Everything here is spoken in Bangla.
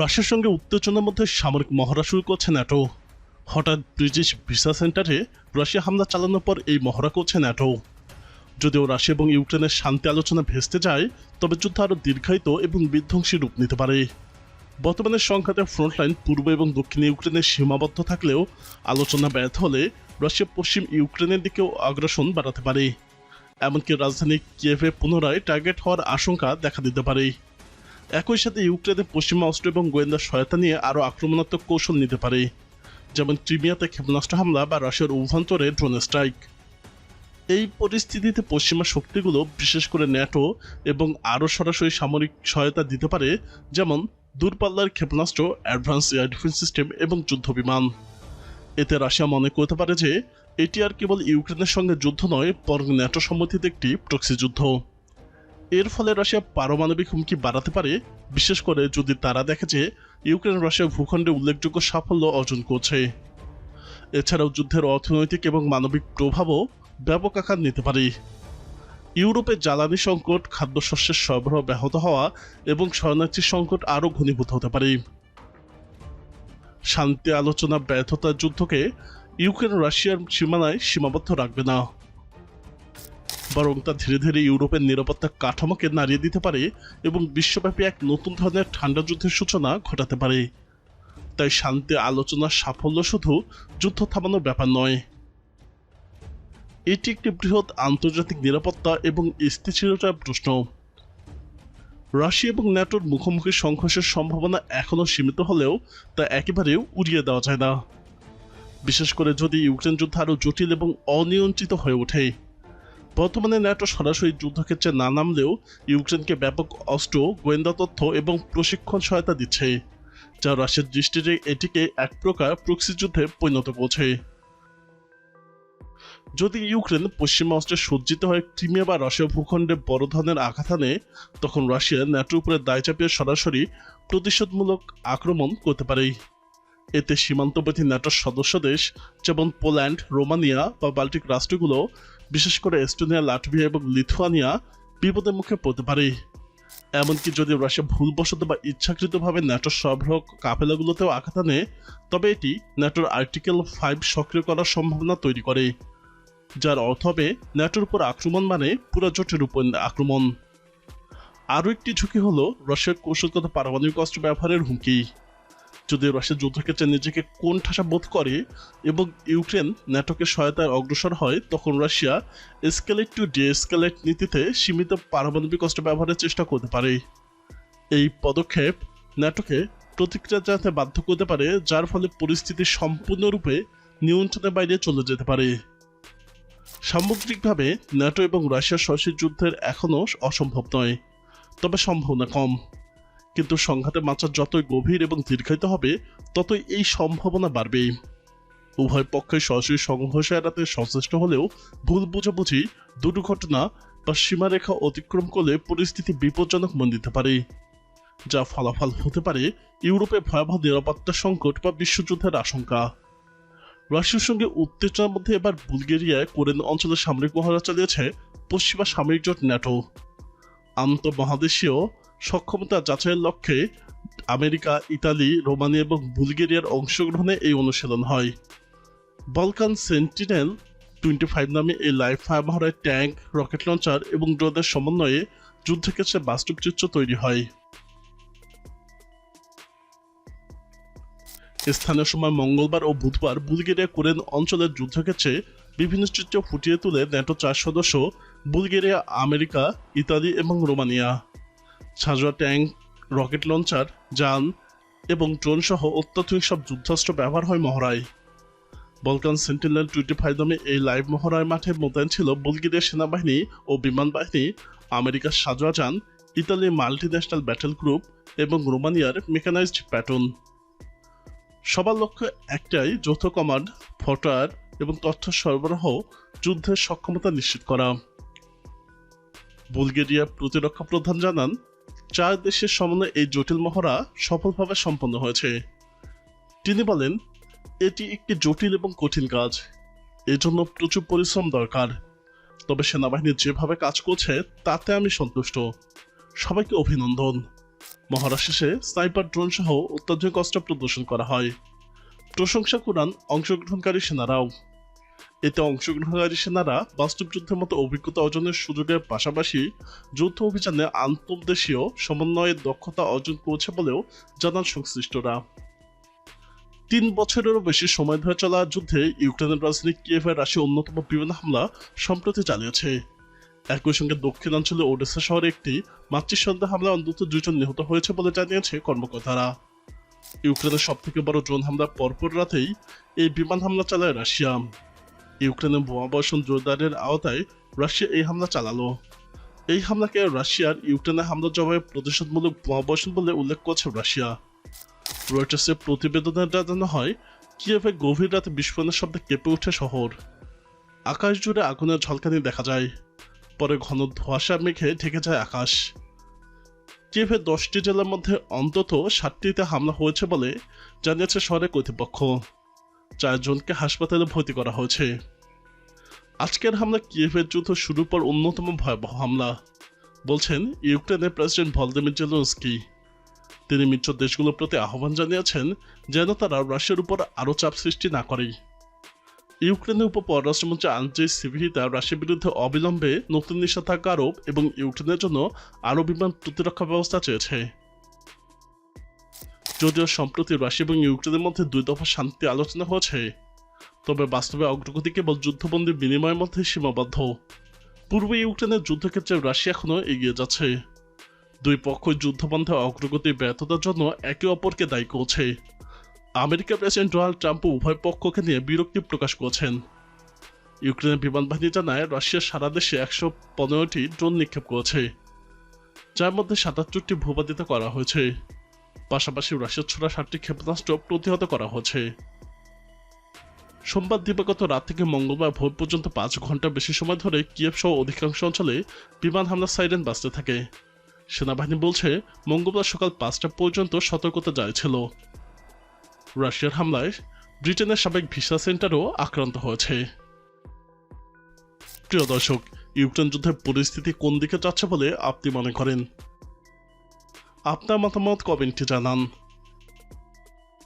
রাশিয়ার সঙ্গে উত্তেজনার মধ্যে সামরিক মহড়া শুরু করছে ন্যাটো। হঠাৎ ব্রিটিশ ভিসা সেন্টারে রাশিয়া হামলা চালানোর পর এই মহড়া করছে ন্যাটো। যদিও রাশিয়া এবং ইউক্রেনের শান্তি আলোচনা ভেস্তে যায়, তবে যুদ্ধ আরও দীর্ঘায়িত এবং বিধ্বংসী রূপ নিতে পারে। বর্তমানে সংঘাতের ফ্রন্টলাইন পূর্ব এবং দক্ষিণ ইউক্রেনের সীমাবদ্ধ থাকলেও আলোচনা ব্যর্থ হলে রাশিয়া পশ্চিম ইউক্রেনের দিকেও আগ্রাসন বাড়াতে পারে। এমনকি রাজধানী কিয়েভে পুনরায় টার্গেট হওয়ার আশঙ্কা দেখা দিতে পারে। একই সাথে ইউক্রেনের পশ্চিমা অস্ত্র এবং গোয়েন্দা সহায়তা নিয়ে আরও আক্রমণাত্মক কৌশল নিতে পারে, যেমন ক্রিমিয়াতে ক্ষেপণাস্ত্র হামলা বা রাশিয়ার অভ্যন্তরে ড্রোন স্ট্রাইক। এই পরিস্থিতিতে পশ্চিমা শক্তিগুলো, বিশেষ করে ন্যাটো এবং আরও সরাসরি সামরিক সহায়তা দিতে পারে, যেমন দূরপাল্লার ক্ষেপণাস্ত্র, অ্যাডভান্স এয়ার ডিফেন্স সিস্টেম এবং যুদ্ধ বিমান। এতে রাশিয়া মনে করতে পারে যে, এটি আর কেবল ইউক্রেনের সঙ্গে যুদ্ধ নয়, বরং ন্যাটো সম্মতিতে একটি প্রক্সি যুদ্ধ। এর ফলে রাশিয়া পারমাণবিক হুমকি বাড়াতে পারে। বিশেষ করে যদি তারা দেখে যে ইউক্রেন রাশিয়া ভূখণ্ডে উল্লেখযোগ্য সাফল্য অর্জন করছে। এছাড়াও যুদ্ধের অর্থনৈতিক এবং মানবিক প্রভাবও ব্যাপক আকার নিতে পারে। ইউরোপে জ্বালানি সংকট, খাদ্যশস্যের সরবরাহ ব্যাহত হওয়া এবং শরণার্থী সংকট আরও ঘনীভূত হতে পারে। শান্তি আলোচনা ব্যর্থতার যুদ্ধকে ইউক্রেন রাশিয়ার সীমানায় সীমাবদ্ধ রাখবে না। বরং তা ধীরে ধীরে ইউরোপের নিরাপত্তা কাঠামোকে নাড়িয়ে দিতে পারে এবং বিশ্বব্যাপী এক নতুন ধরনের ঠান্ডা যুদ্ধের সূচনা ঘটাতে পারে। তাই শান্তি আলোচনার সাফল্য শুধু যুদ্ধ থামানোর ব্যাপার নয়। এটি একটি বৃহৎ আন্তর্জাতিক নিরাপত্তা এবং স্থিতিশীলতার প্রশ্ন। রাশিয়া এবং ন্যাটোর মুখোমুখি সংঘর্ষের সম্ভাবনা এখনও সীমিত হলেও তা একেবারে উড়িয়ে দেওয়া যায় না। বিশেষ করে যদি ইউক্রেন যুদ্ধ আরও জটিল এবং অনিয়ন্ত্রিত হয়ে ওঠে বর্তমানে ন্যাটো সরাসরি যুদ্ধক্ষেত্রে না নামলেও ইউক্রেনকে ব্যাপক অস্ত্র, গোয়েন্দা তথ্য এবং প্রশিক্ষণ সহায়তা দিচ্ছে, যা রাশিয়ার দৃষ্টিতে এটিকে এক প্রকার প্রক্সি যুদ্ধে পরিণত করছে। যদি ইউক্রেন পশ্চিমা অস্ত্রে সজ্জিত হয়ে ক্রিমিয়া বা রাশিয়া ভূখণ্ডে বড় ধরনের আঘাত আনে, তখন রাশিয়া ন্যাটোর উপরে দায় চাপিয়ে সরাসরি প্রতিশোধমূলক আক্রমণ করতে পারে। এতে সীমান্তবর্তী ন্যাটোর সদস্য দেশ, যেমন পোল্যান্ড, রোমানিয়া বা বাল্টিক রাষ্ট্রগুলো বিশেষ করে এস্টোনিয়া লাটভিয়া এবং লিথুয়ানিয়া বিপদের মুখে পড়তে পারে। এমনকি যদি রাশিয়া ভুলবশত বা ইচ্ছাকৃতভাবে ন্যাটোর সরবরাহ কাফেলাগুলোতেও আঘাত আনে, তবে এটি ন্যাটোর আর্টিকেল ফাইভ সক্রিয় করার সম্ভাবনা তৈরি করে, যার অর্থ হবে ন্যাটোর উপর আক্রমণ মানে পুরো জোটের উপর আক্রমণ। আরও একটি ঝুঁকি হল রাশিয়ার কৌশলগত পারমাণবিক অস্ত্র ব্যবহারের হুমকি। যদি রাশিয়া যুদ্ধক্ষেত্রে নিজেকে কোন ঠাসা বোধ করে এবং ইউক্রেন ন্যাটোকে সহায়তায় অগ্রসর হয়, তখন রাশিয়া এসকেলেট টু ডিএসকেলেট নীতিতে সীমিত পারমাণবিক অস্ত্র ব্যবহারের চেষ্টা করতে পারে। এই পদক্ষেপ ন্যাটোকে প্রতিক্রিয়া জানাতে বাধ্য করতে পারে, যার ফলে পরিস্থিতি সম্পূর্ণরূপে নিয়ন্ত্রণের বাইরে চলে যেতে পারে। সামগ্রিকভাবে, ন্যাটো এবং রাশিয়ার সরাসরি যুদ্ধের এখনও অসম্ভব নয়, তবে সম্ভাবনা কম। কিন্তু সংঘাতের মাত্রা যতই গভীর এবং দীর্ঘায়িত হবে, ততই এই সম্ভাবনা বাড়বে উভয় পক্ষের সরাসরি সংঘর্ষ এড়াতে সচেষ্ট হলেও ভুল বোঝাবুঝি, দুর্ঘটনা বা সীমারেখা অতিক্রম করলে পরিস্থিতি বিপজ্জনক মন দিতে পারে, যা ফলাফল হতে পারে ইউরোপে ভয়াবহ নিরাপত্তা সংকট বা বিশ্বযুদ্ধের আশঙ্কা। রাশিয়ার সঙ্গে উত্তেজনার মধ্যে এবার বুলগেরিয়ায় কোরেন অঞ্চলে সামরিক মহড়া চালিয়েছে পশ্চিমা সামরিক জোট ন্যাটো। আন্তঃমহাদেশীয় সক্ষমতা যাচাইয়ের লক্ষ্যে আমেরিকা, ইতালি রোমানিয়া এবং বুলগেরিয়ার অংশগ্রহণে এই অনুশীলন হয়। বলকান সেন্টিনেল টোয়েন্টি ফাইভ নামে এই life fire tank, rocket launcher এবং ড্রোনের সমন্বয়ে যুদ্ধক্ষেত্রে বাস্তব চিত্র তৈরি হয়। স্থানীয় সময় মঙ্গলবার ও বুধবার বুলগেরিয়া কোরেন অঞ্চলের যুদ্ধক্ষেত্রে বিভিন্ন চিত্র ফুটিয়ে তুলে ন্যাটো চার সদস্য, বুলগেরিয়া, আমেরিকা, ইতালি এবং রোমানিয়া। সাজোয়া ট্যাঙ্ক রকেট লঞ্চার যান এবং ড্রোন সহ অত্যাধুনিক সব যুদ্ধাস্ত্র ব্যবহার হয় মহড়ায়। বলকান সেন্টিনেল টোয়েন্টি ফাইভ নামে এই লাইভ মহড়ায় মাঠে মোতায়েন ছিল বুলগেরিয়া সেনাবাহিনী ও বিমান বাহিনী, আমেরিকার সাজোয়া যান ইতালির মাল্টি ন্যাশনাল ব্যাটেল গ্রুপ এবং রোমানিয়ার মেকানাইজড প্যাটন সবার লক্ষ্য একটাই, যৌথ কমান্ড ফটোয়ার এবং তথ্য সরবরাহ, যুদ্ধের সক্ষমতা নিশ্চিত করা। বুলগেরিয়া প্রতিরক্ষা প্রধান জানান চার দেশের সমন্বয়ে এই জটিল মহড়া সফলভাবে সম্পন্ন হয়েছে। তিনি বলেন, এটি একটি জটিল এবং কঠিন কাজ। এজন্য প্রচুর পরিশ্রম দরকার। তবে সেনাবাহিনী যেভাবে কাজ করছে, তাতে আমি সন্তুষ্ট। সবাইকে অভিনন্দন। মহড়া শেষে স্নাইপার ড্রোন সহ অত্যাধুনিক অস্ত্র প্রদর্শন করা হয়। প্রশংসা কুরান অংশগ্রহণকারী সেনারাও। এতে অংশগ্রহণকারী সেনারা। বাস্তব যুদ্ধের মতো অভিজ্ঞতা অর্জনের সুযোগের পাশাপাশি যৌথ অভিযানে আন্তর্দেশীয় সমন্বয়ের দক্ষতা অর্জন করেছে বলেও জানান সংশ্লিষ্টরা। তিন বছরেরও বেশি সময় ধরে চলা যুদ্ধে ইউক্রেনের রাজধানী কিয়েভের রাশিয়া অন্যতম বিমান হামলা সম্প্রতি চালিয়েছে। একই সঙ্গে দক্ষিণাঞ্চলে ওডেসা শহরে একটি মাতৃসন্ধ্যা হামলায় অন্তত দুজন নিহত হয়েছে বলে জানিয়েছে কর্মকর্তারা। ইউক্রেনের সব থেকে বড় ড্রোন হামলার পরপর রাতেই এই বিমান হামলা চালায় রাশিয়া। ইউক্রেনের বোমাবর্ষণ জোরদারের আওতায় রাশিয়া এই হামলা চালালো। এই হামলাকে রাশিয়ার ইউক্রেনের হামলার জবাবে প্রতিশোধমূলক বোমাবর্ষণ বলে উল্লেখ করছে রাশিয়া। রয়টার্সের প্রতিবেদনে জানানো হয়, কিয়েভে গভীর রাতে বিস্ফোরণের শব্দে কেঁপে ওঠে শহর। আকাশ জুড়ে আগুনের ঝলকানি দেখা যায়, পরে ঘন ধোঁয়াশা মেঘে ঢেকে যায় আকাশ। কিয়েভের দশটি জেলার মধ্যে অন্তত ষাটটিতে হামলা হয়েছে বলে জানিয়েছে শহরের কর্তৃপক্ষ। চারজনকে হাসপাতালে ভর্তি করা হয়েছে। আজকের হামলা কিয়েভের যুদ্ধ শুরুর পর অন্যতম ভয়াবহ হামলা, বলছেন ইউক্রেনের প্রেসিডেন্ট ভলদিমির জেলেনস্কি। তিনি মিত্র দেশগুলোর প্রতি আহ্বান জানিয়েছেন যেন তারা রাশিয়ার উপর আরও চাপ সৃষ্টি না করে। ইউক্রেনের উপ পররাষ্ট্রমন্ত্রী আন্দ্রে সিভিহিতা রাশিয়ার বিরুদ্ধে অবিলম্বে নতুন নিষেধাজ্ঞা আরোপ এবং ইউক্রেনের জন্য আরও বিমান প্রতিরক্ষা ব্যবস্থা চেয়েছে। যদিও সম্প্রতি রাশিয়া এবং ইউক্রেনের মধ্যে দুই দফা শান্তি আলোচনা হয়েছে তবে বাস্তবে অগ্রগতি কেবল যুদ্ধবন্দির বিনিময়ের মধ্যে সীমাবদ্ধ। পূর্ব ইউক্রেনের যুদ্ধক্ষেত্রে রাশিয়া এখনও এগিয়ে যাচ্ছে। দুই পক্ষই যুদ্ধবন্ধে অগ্রগতির ব্যর্থতার জন্য একে অপরকে দায়ী করছে। আমেরিকা প্রেসিডেন্ট ডোনাল্ড ট্রাম্প উভয় পক্ষকে নিয়ে বিরক্তি প্রকাশ করেছেন। ইউক্রেনের বিমান বাহিনী জানায়, রাশিয়া সারা দেশে একশো পনেরোটি ড্রোন নিক্ষেপ করেছে, যার মধ্যে সাতাত্তরটি ভূপাতিত করা হয়েছে। পাশাপাশি রাশিয়ার ছোড়া ষাটটি ক্ষেপণাস্ত্র প্রতিহত করা হয়েছে সোমবার দিবাগত রাত থেকে মঙ্গলবার ভোর পর্যন্ত পাঁচ ঘণ্টা বেশি সময় ধরে কিয়েভ সহ অধিকাংশ অঞ্চলে বিমান হামলার সাইরেন বাজতে থাকে। সেনাবাহিনী বলছে, মঙ্গলবার সকাল পাঁচটা পর্যন্ত সতর্কতা জারি ছিল। রাশিয়ার হামলায় ব্রিটেনের সাবেক ভিসা সেন্টারও আক্রান্ত হয়েছে। প্রিয় দর্শক, ইউক্রেন যুদ্ধের পরিস্থিতি কোন দিকে যাচ্ছে বলে আপনি মনে করেন? আপনার মতামত কমেন্টে জানান।